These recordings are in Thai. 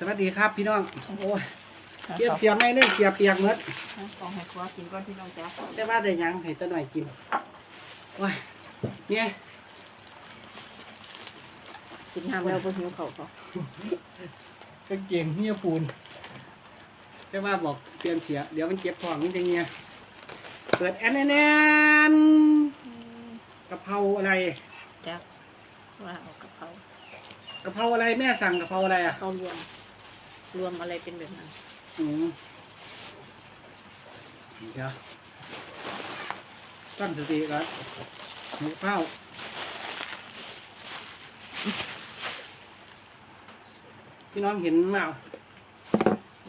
สวัสดีครับพี่น้องโอ้ยเสียบเสียบไม่เนื่เสียบเปียกหมดของให้ครัวกินก่อนพี่น้องจ้าแต่ว่าได้หยังให้ตาหน่อยกินโอ้ยเนี่ยกินน้ำแล้วก็หิวเขาเขากางเกงเฮียปูนแต่ว่าบอกเปลี่ยนเสีย เดี๋ยวมันเก็บของนี่จะเงี้ยเปิดแอนแอนแอนกะเพราอะไรจ้าว่าเอากะเพรากะเพราอะไรแม่สั่งกะเพราอะไรอะเขารวม รวมอะไรเป็นแบบนั้นอืมเดี๋ยวตั้งสติก่อนหมูข้าวพี่น้องเห็นเปล่า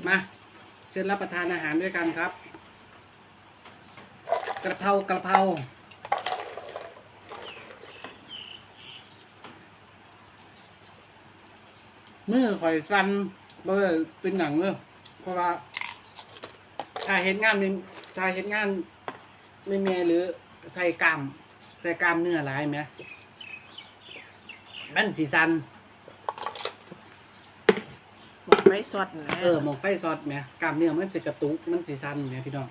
มาเชิญรับประทานอาหารด้วยกันครับ กระเพรากระเพราเมื่อข่อยฟัน บอร์เป็นหนังเนอะเพราะว่า ถ้าเห็นงานเป็นถ้าเห็นงานไม่เมียหรือใส่กล้ามใส่กล้ามเนื้อหลายไหมมันสีสันหมกไว้สดนะเออหมองไฟซอสไหมกล้ามเนื้อมันสิกระตุกมันสีสันไหมพี่น้อง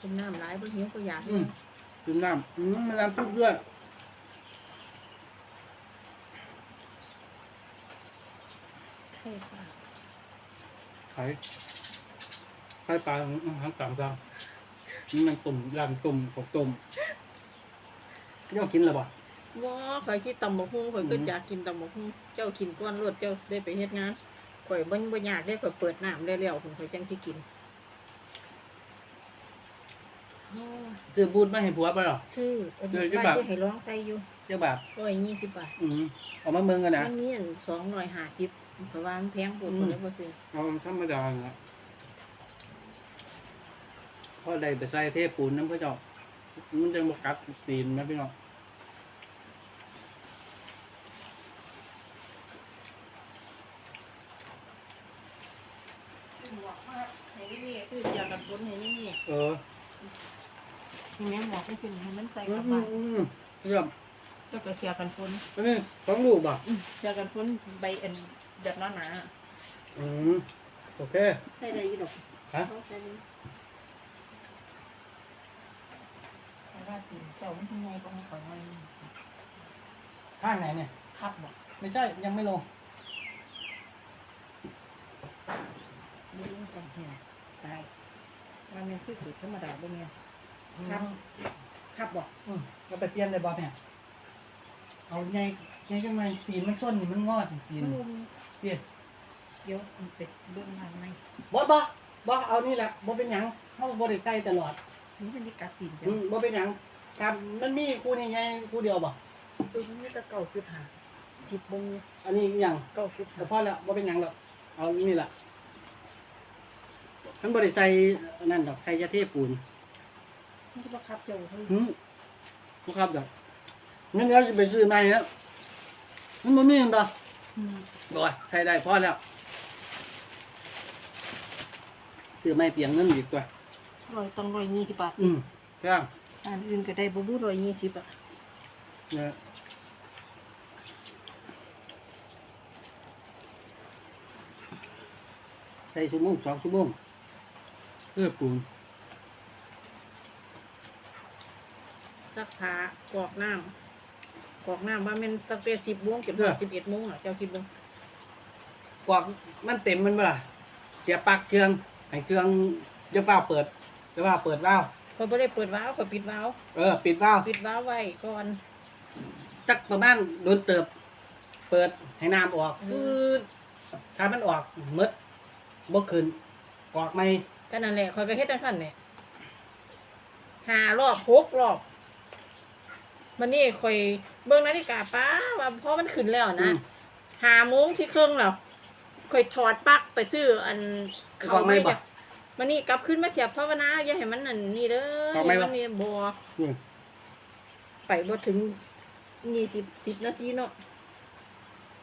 กินน้ำร้ายบนหิวก็อยากอืมจุ่มน้ำอืมมันน้ำจุ๊บด้วย ใช่ค่ะ ไข่ไข่ปลาของทั้งสามซองนี่มันตุ่มยำตุ่มกบตุ่มพี่น้องกินหรือเปล่าว้าข่อยคิดตำบักหุ่งข่อยก็อืมอยากกินตำบักหุ่งเจ้ากินก้อนรวดเจ้าได้ไปเฮ็ดงานข่อยบ่บ่อยากได้ข่อยเปิดน้ำแล้วๆผมข่อยจังที่กินโอ้คือบูดไม่ให้ผัวไปหรอชื่ออันนี้เดี๋ยวจะป้าแบบที่ให้ร้องใส่อยู่เจ้าแบบร้อยยี่สิบบาทอืมเออกมาเมืองกันนะมันมีอันสองร้อยห้าสิบ เพราะว่ามันแพงกว่าอืคนมแล้วก็ซื้อเอาธรรมดาละเพราะใดไปใส่เทปูนน้ำพระเจ้ามันจะมากัดตีนนะพี่น้องให้นี่ซื้อเสียกันฝนให้นี่นี่เออที่แม่หมอกให้ขึ้นให้มันใส่อืกระมอืบะมอืมเรื่องเจ้าก็เสียกันฝนอันนี้สองลูกป่ะอืมเสียกันฝนใบอัน แบบหนาอืมโอเค ๆใส่ได้อยี่ดอกฮะ เอาใส่ได้แต่ว่าตีนเจ้ามันทำไงก็ไม่ค่อยมันข้างไหนเนี่ย คับบอกไม่ใช่ยังไม่ลงนี่มันกันเหี่ยวตายว่ามันคือสูตรธรรมดาบ่แม่นครับคับบอกอืมเราไปเปลี่ยนเลยบอสเนี่ย เอาไงไงกันมาตีนมันส้นนี่มันงอดตีนมัน เปลี่ยนเดี๋ยวมันไปเบิ่งมาไหมบอสบอสบอสเอานี่แหละบอเป็นหยังเขาบอได้ใส่ตลอดนี่มันมีกัดตีนอืจ้ะมบอเป็นหยังครับมันมีคู่นี่ไงคู่เดียวบ่ตัวนี้ก็เก่าคือหาสิบโมงอันนี้หยังเก่าคือหาแต่พอแล้วบ่เป็นหยังหรอกเอานี่แหละมันบ่ได้ใส่อันนั่นดอกใส่ยาเทปูนมันจะบังคับเจ้าเฮ้ยหืมบ่ครับดอกงั้นเดี๋ยวจะไปซื้อใหม่แล้วมันบ่มีเห็นบ่อืม บ่ว่าใส่ได้พอแล้วซื้อใหม่เปลี่ยนเงินอีกตัวร้อยต้องร้อยยี่สิบบาทอืมใช่อันอื่นก็ได้บ่รู้ร้อยยี่สิบอะเนี่ยใส่ชั่วโมงสองชั่วโมงเพื่อปรุงซักผ้ากรอกน้ำ กรอกน้ำว่ามันตั้งแต่สิบโมงจนถึงสิบเอ็ดโมงอะเจ้าคิดเบิ่งกวากมันเต็มมันบ่ล่ะเสียปลักเครื่องให้เครื่องจะฟ้าเปิดจะฟ้าเปิดว้าวเขาบ่ได้เปิดวาล์วเขาปิดวาล์วเออ ปิดว้าวปิดวาล์วไว้ก่อนจักประมาณโดนเติบ เปิดให้น้ำออกอือืมดถ้ามันออกหมดบ่ขึ้นกรอกไม่ก็นั่นแหละคอยไปเฮ็ดจังซั่นเนี่ยห้ารอบหกรอบ มันนี่คอยเบิ่งนาฬิกาป้าว่าเพราะมันขึ้นแล้วอืนะมห้าโมงสิครึ่งแล้วคอยถอดปลั๊กไปซื้ออันกรอกไม่บ่จ้ะมันนี่กลับขึ้นมาเสียบภาวนาอย่าให้มันนั่นนี่เด้อกรอกไม่บ่มันนี่บ่อืมไปบ่ถึงยี่สิบสิบนาทีเนาะ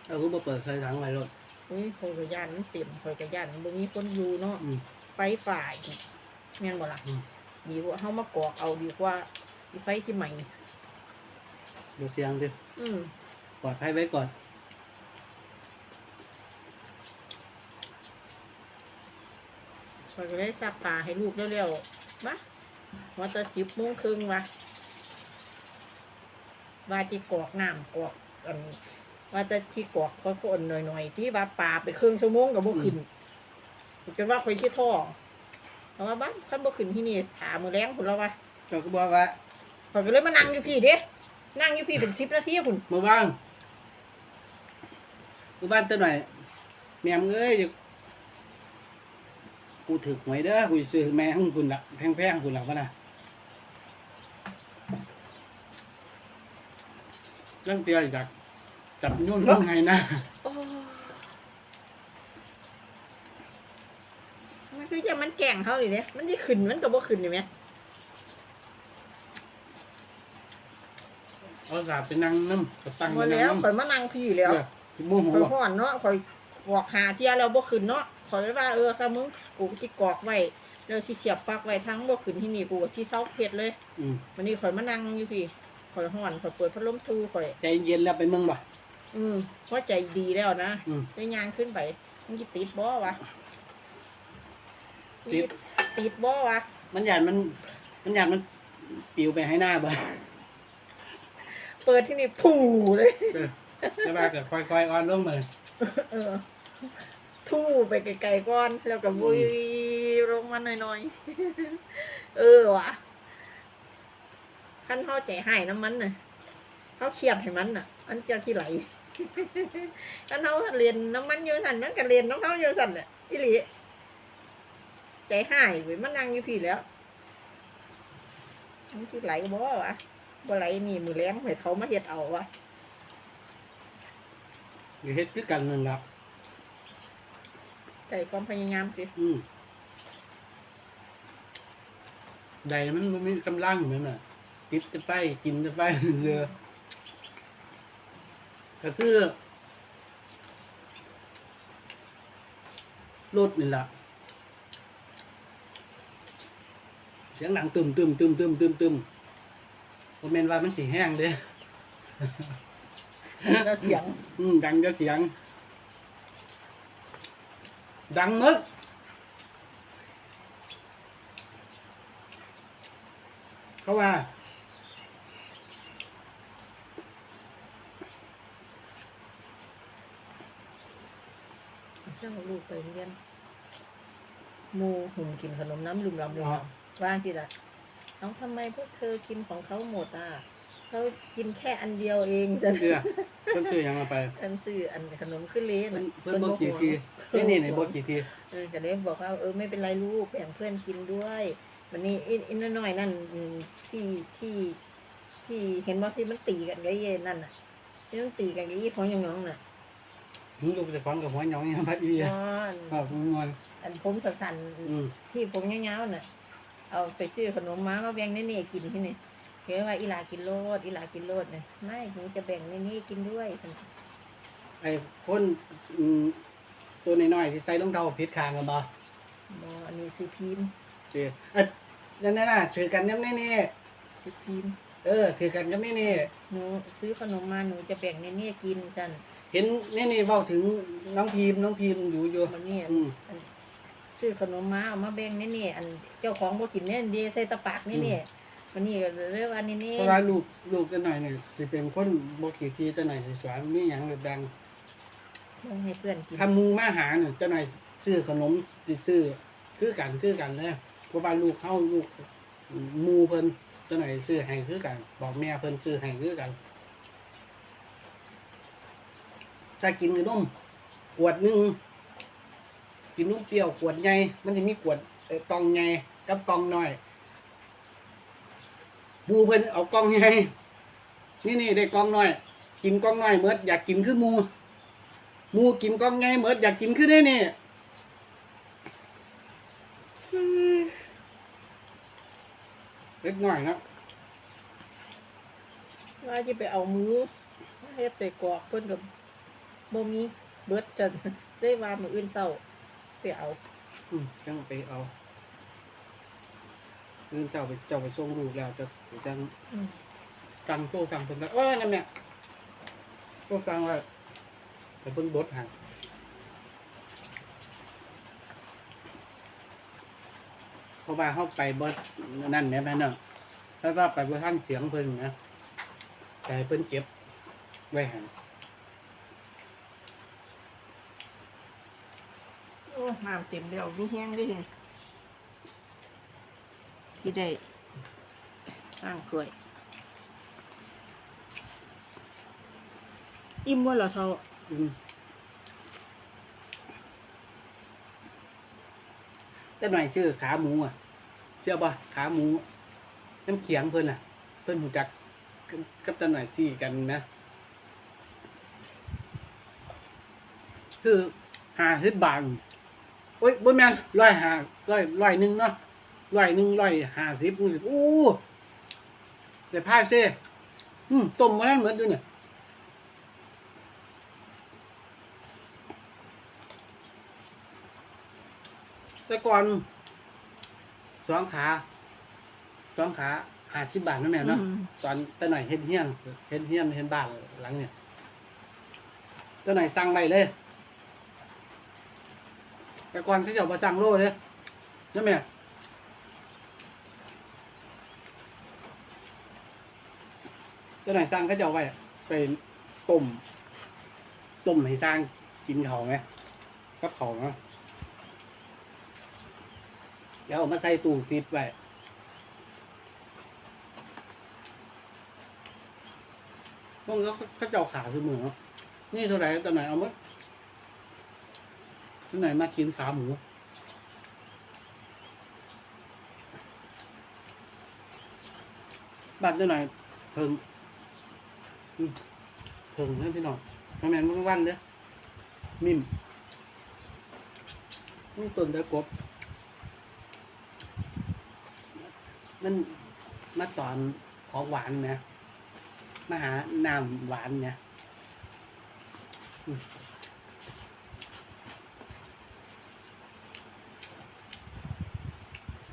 เอาคือบ่เปิดใส่ถังไว้รถอุ้ยคอยกระยานมันเต็มคอยกระยานมันบ่มีคนอยู่เนาะ อืม ไฟฝ่ายแม่นบ่ล่ะอืม ดีกว่าเฮามากรอกเอาดีกว่าอีไฟที่ใหม่ ดูเสียงดิอืมปลอดภัยไว้ก่อน ข่อยก็เลยซักผ้าให้ลูกเร็วๆมาว่าจะสิบโมงครึ่งวะว่าที่กรอกน้ำกรอกอันว่าจะที่กรอกเขาคนหน่อยๆที่ว่าปลาไปครึ่งชั่วโมงกับบ่ขึ้นจนว่าข่อยคิดท่อเพราะว่าบ้านขั้นบ่ขึ้นที่นี่ถามมือแรงผุนแล้ววะ เจ้าก็บอกว่า ข่อยก็เลยมานั่งอยู่พี่เด้ นั่งอยู่พี่เป็นสิบนาทีพุ่นเมื่อว่างกูบ้านตัวหน่อยแม่มึงเอ้ยเดี๋ยวกูถือหวยเด้อกูสิซื้อแม่ของคุณละแพงๆคุณละวะนะเรื่องเตียอีกจักจับยุ่นยุ่งไงนะ โอ้มันคือจะมันแก่งเขาดิเนี่ยมันที่ขึ้นมันก็บ่ขึ้นอยู่ไหม เอาสาบไปนั่งน้ำก็ตั้งหมไปดนั่งแล้วน้ำข่อยมานั่งพี่แล้วเออสิโมโหข่อยบ่ห่อนเนาะข่อยบอกหาเที่ยแล้วบ่ขึ้นเนาะข่อยเลยว่าเออถ้ามึงกูสิกรอกไว้แล้วสิเสียบปลั๊กไว้ทั้งบ่ขึ้นที่นี่กูก็สิเซาเพชรเลยอืมวันนี้ข่อยมานั่งอยู่พี่ข่อยห่อนข่อยเปิดพัดลมทูข่อย ใจเย็นแล้วไปเมืองบ่อืมเพราะใจดีแล้วนะอืม ได้ยางขึ้นไปมันสิติดบ่วะติดติดบ่วะมันหยาดมัน มันหยาดมันปิวไปให้หน้าบ่ เปิดที่นี่ผูเลยเออแล้วว่าก็ค่อยๆอ่อนลงมาเออ ทู่ไปไกลๆก่อน แล้วก็วุยลงมาหน่อยๆ เออว่ะขั้นเข้าใจให้น้ำมันน่ะเขาเครียดให้มันน่ะ อันเจ้าที่ไหลขั้นเขาเรียนน้ำมันอยู่สั่นมันก็เรียนน้องเขาอยู่สั่นน่ะพี่หลีใจหายเว้ยมันนั่งอยู่พี่แล้วมันที่ไหลก็บอกวะ บ่ไหลนี่มือแรงให้เขามาเฮ็ดเอาวะอยู่เฮ็ดคือกันนั่นล่ะใจความพยายามสิอืมใดมันบ่มีกำลังเหมือนน่ะติดจะไปกินจะไปเรือก็คือรถนี่ล่ะเสียงดังตึมตึมตึมตึมตึมตึม บ่แม่นว่ามันสิแห้งเด้แล้วเสียง อืมดังจะเสียง ดังมึกเขาว่าเจ้าลูกไปเรียนหมูหุ่มกินขนมน้ำลืมลำลืมลำว่างที่ละ น้องทำไมพวกเธอกินของเขาหมดอะเขากินแค่อันเดียวเองจะเชื่อเพิ่นชื่อหยังมาไปอันซื้ออันขนมขึ้นเละเพิ่นน่ะเพิ่นบอกกี่ทีนี่นี่ในบอกกี่ทีเออก็เลยบอกว่าเออไม่เป็นไรลูกแบ่งเพื่อนกินด้วยวันนี้อินอินน้อยๆนั่นอืมที่ที่ที่เห็นว่าที่มันตีกันกับไอ้เย็นนั่นน่ะที่มันตีกันกับไอ้ของยังน้องน่ะมึงดูไปฟังกับหัวหยองยังพัดอีอ๋อะอครับมึงงอนอันผมสั่นๆอืมที่ผมยาวๆน่ะ เอาไปซื้อขนมมามาแบ่งเน่ๆกินที่นี่เฮ้ยว่าอีหลากินโลดอีหลากินโลดเนี่ยไม่หนูจะแบ่งเน่ๆกินด้วยไอ้คนอืมตัวน้อยๆที่ใส่รองเท้าผิดข้างกันบ่บออันนี้ซื้อพิมพ์เจ้เอ้ยนั่นน่ะถือกันนำแน่ซื้อพิมพ์ๆเออถือกันกับแน่หนูซื้อขนมมาหนูจะแบ่งเน่ๆกินจันๆเห็นแน่ๆเว้าถึงน้องพีมน้องพีมอยู่อยู่มันนี่อันอืมอัน ซื้อขนมมาเอามาแบ่งเน่ๆอันเจ้าของบ่กินเน่ดีใส่ตะปากเน่ๆวันนี้ก็เรียกว่าเน่เพราะว่าลูกลูกกันหน่อยเนี่ยสิเป็นคนบ่ขี้ทีจังหน่อยสิสอนมีหยังแบบดังๆต้องให้เพื่อนกินถ้าหมูมาหาเนี่ยจังหน่อยซื้อขนมสิซื้อคือกันคือกันเลยเพราะว่าลูกเฮาลูกหมูเพิ่นจังหน่อยซื้อให้คือกัน บอกแม่เพิ่นซื้อให้คือกันถ้ากินขนมขวดหนึง กินนมเปรี้ยวขวดใหญ่มันจะมีขวดกล่องใหญ่กับกล่องน้อยบูเพิ่นเอากล่องใหญ่นี่นี่ได้กล่องน้อย กินกล่องน้อยเมิดออยากกินคือมูมูกินกล่องใหญ่เมิดออยากกินคือได้นี่เล็กน้อยนะว่าจะไปเอามือเฮ็ดใส่กรอกเพิ่นกับบ่มีเบิดจันได้ว่ามืออื่นเช้า ไปเอาอืมจังไปเอาเรื่องเจ้าไปเจ้าไปส่งลูกแล้วจะจังอืมสั่งโซ่สั่งเพิ่นก็เอ้ยนั่นแหละโซ่สั่งว่าแต่เพิ่นบดใหาเพราะว่าเข้าไปบดนั่นเนี่ยแม่เนาะแล้วก็ไปบดท่านเสียงเพิ่นนะแต่เพิ่นเก็บไว้ใหันโอ้น้ำเต็มแล้วมีแห้งด้วยไงที่ได้ตั้งถ้วย อิ่มว่าเหรอเท่าอืมแต่หน่อยชื่อขาหมูอะเชื่อป่ะขาหมู น้ำเขียงเพิ่นอะ เพิ่นหูจักกับกับตาหน่อยซี่กันนะคือหาฮึดบาง โอ้ยบ่แม่นร้อยหาร้อยร้อยหนึ่งเนาะร้อยหนึ่งร้อยห้าสิบอู้สิบอู้แต่พายเซ่อืมต้มมาแล้วเหมือนด้วยเนี่ยแต่ก่อนสองขาสองขาหาชิบบาทนั่นแหละเนาะอืมตอนแต่หน่อยเฮ็ดเฮียนเฮ็ดเฮียนเฮ็ดบ้านหลังเนี่ยแต่หน่อยสั่งไปเลย แต่ก่อนเขาจะเอามาสั่งโลเลยนั่นแม่แต่หน่อยสั่งเขาจะเอาไว้ไปต้มต้มให้สร้างกินเขาไหมกับเขาเนาะเดี๋ยวมาใส่ตู้ฟิตไว้พวกเขาเขาเจ้าขาคือมือเนาะนี่เท่าไหร่ตอนไหนเอามาตอนไหนมากินขาหมูบัตรตอนไหนเพิ่งเพิ่งนั่นพี่น้องทำไมมึงวันเด้อมิมมึงต้นได้กบมันมาตอนของหวานนะมาหาน้ำหวานเนี่ยอืม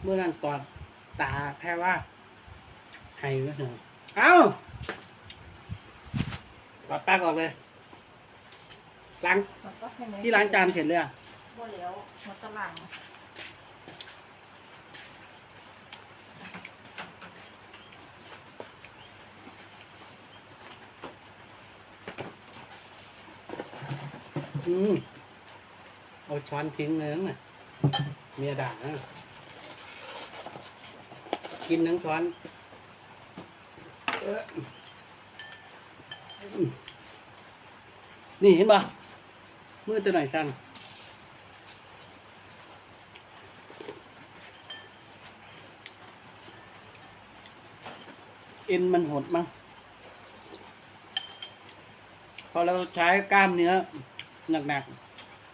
เมื่อนั้นตอนตาแค่ว่าให้ก็เถอะเอ้าปอดปากออกเลยล้างที่ล้างจานเสร็จเลยอะบ่แล้วมาตะลังอืมเอาช้อนทิ้งเลยนะเมียด่านะ กินทั้งช้อนนี่เห็นปะมือตัวไหนอยสั้นเอ็นมันหดมั้งพอเราใช้กล้ามเนื้อหนัก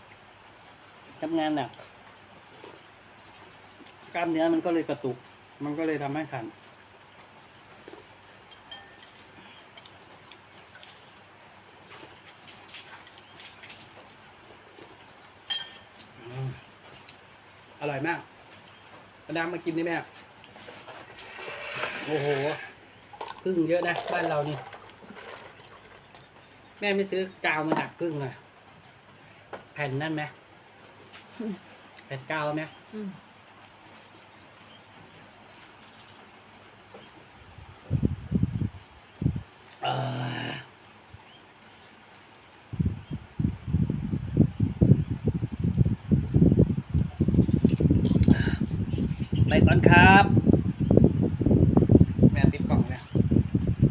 ๆทำงานหนักกล้ามเนื้อมันก็เลยกระตุก มันก็เลยทำให้ขันอืมอร่อยมากเอาน้ำมากินได้ไหมอะโอ้โห พึ่งเยอะนะ บ้านเรานี่ แม่ไม่ซื้อกาวมาดักพึ่งเลยแผ่นนั่นไหมแผ่นกาวไหม อืม เอ่อ ไปก่อนครับ